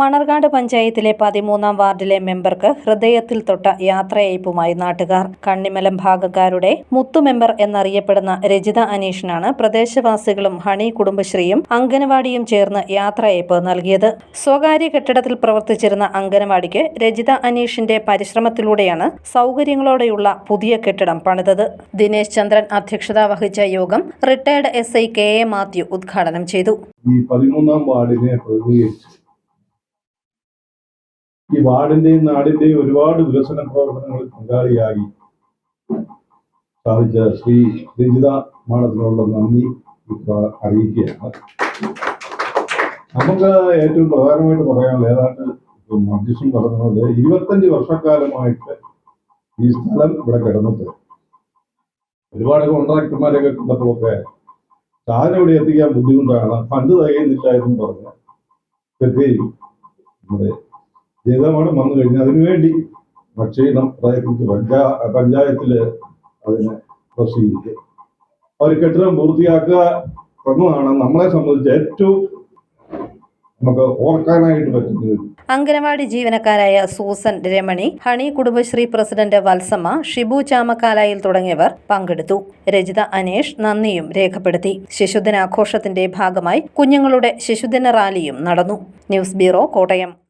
മണർകാട് പഞ്ചായത്തിലെ പതിമൂന്നാം വാർഡിലെ മെമ്പർക്ക് ഹൃദയത്തിൽ തൊട്ട യാത്രയയപ്പുമായി നാട്ടുകാർ. കണ്ണിമലം ഭാഗക്കാരുടെ മുത്തു മെമ്പർ എന്നറിയപ്പെടുന്ന രജിത അനീഷിനാണ് പ്രദേശവാസികളും ഹണി കുടുംബശ്രീയും അംഗനവാടിയും ചേർന്ന് യാത്രയയപ്പ് നൽകിയത്. സ്വകാര്യ കെട്ടിടത്തിൽ പ്രവർത്തിച്ചിരുന്ന അംഗനവാടിക്ക് രജിത അനീഷിന്റെ പരിശ്രമത്തിലൂടെയാണ് സൗകര്യങ്ങളോടെയുള്ള പുതിയ കെട്ടിടം പണിതത്. ദിനേശ് ചന്ദ്രൻ അധ്യക്ഷത വഹിച്ച യോഗം retired S I K A Mathew ഉദ്ഘാടനം ചെയ്തു. ഈ പതിമൂന്നാം വാർഡിനെ പ്രതിനിധീകരിച്ച് ഈ വാർഡിന്റെയും നാടിന്റെയും ഒരുപാട് വികസന പ്രവർത്തനങ്ങളിൽ പങ്കാളിയായി സാധിച്ച ശ്രീ രഞ്ജിത മാഡത്തിനുള്ള നന്ദി അറിയിക്കുകയാണ്. നമുക്ക് ഏറ്റവും പ്രധാനമായിട്ട് പറയാനുള്ള ഏതാണ്ട് അധ്യക്ഷൻ പറഞ്ഞതുപോലെ ഇരുപത്തഞ്ച് വർഷക്കാലമായിട്ട് ഈ സ്ഥലം ഇവിടെ കിടന്നിട്ട് ഒരുപാട് കോൺട്രാക്ടർമാരെയൊക്കെ കണ്ടപ്പോഴൊക്കെ സാധനം ഇവിടെ എത്തിക്കാൻ ബുദ്ധിമുട്ടാണ്. ഫണ്ട് തകയുന്നില്ല എന്നും പറഞ്ഞ് പ്രത്യേകിച്ച് നമ്മുടെ ജേതാമാണ് വന്നു കഴിഞ്ഞാൽ അതിനുവേണ്ടി ഭക്ഷണം പ്രയത്നിച്ച് പഞ്ചാ പഞ്ചായത്തിൽ അതിനെ പ്രസിദ്ധീകരിക്കും അവർ കെട്ടിടം പൂർത്തിയാക്കുക എന്നതാണ് നമ്മളെ സംബന്ധിച്ച് ഏറ്റവും നമുക്ക് ഓർക്കാനായിട്ട് ജീവനക്കാരായ Susan Ramani honey Kudumbashree president Valsamma Shibu ചാമക്കാലായിൽ തുടങ്ങിയവർ പങ്കെടുത്തു. രജിത അനേഷ് നന്ദിയും രേഖപ്പെടുത്തി. ശിശുദിനാഘോഷത്തിന്റെ ഭാഗമായി കുഞ്ഞുങ്ങളുടെ ശിശുദിന റാലിയും നടന്നു. News bureau Kottayam.